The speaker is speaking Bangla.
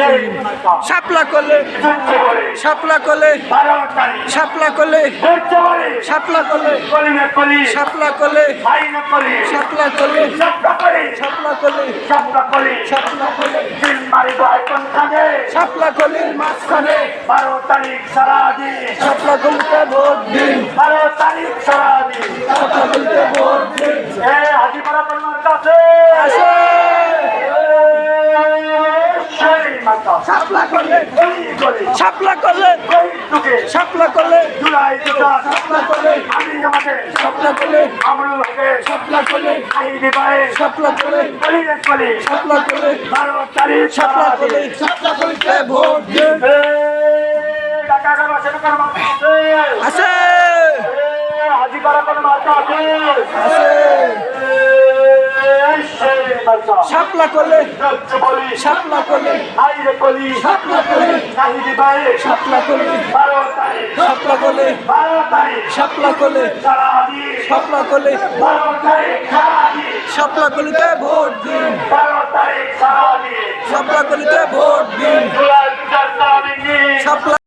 দিন শাপলা করলে শাপলা করলে শাপলা করলে শাপলা করলে শাপলা করলে শাপলা করলে শাপলা করলে শাপলা করলে শাপলা করলির মাঝখানে বারো তারিখ সারাদিন শাপলা করলিতে ভোট দিন, বারো তারিখ সারাদিন শাপলা করলিতে ভোট দিন। এ হাজিপাড়া কর্মার কাছে। আসে। শাপলা করলে শাপলা করলে শাপলা করলে শাপলা করলে শাপলা করলে শাপলা করলে শাপলা করলে শাপলা করলে বারো তারিখ শাপলা করলে শাপলা করলিতে ভোট আছে হাজিপাড়া আসে এই সেই মাতা শাপলা করলে শাপলা করলে শাপলা করলে শাপলা করলে শাপলা করলে শাপলা করলে শাপলা করলে শাপলা করলে ভোট দিন। শাপলা করলে ভোট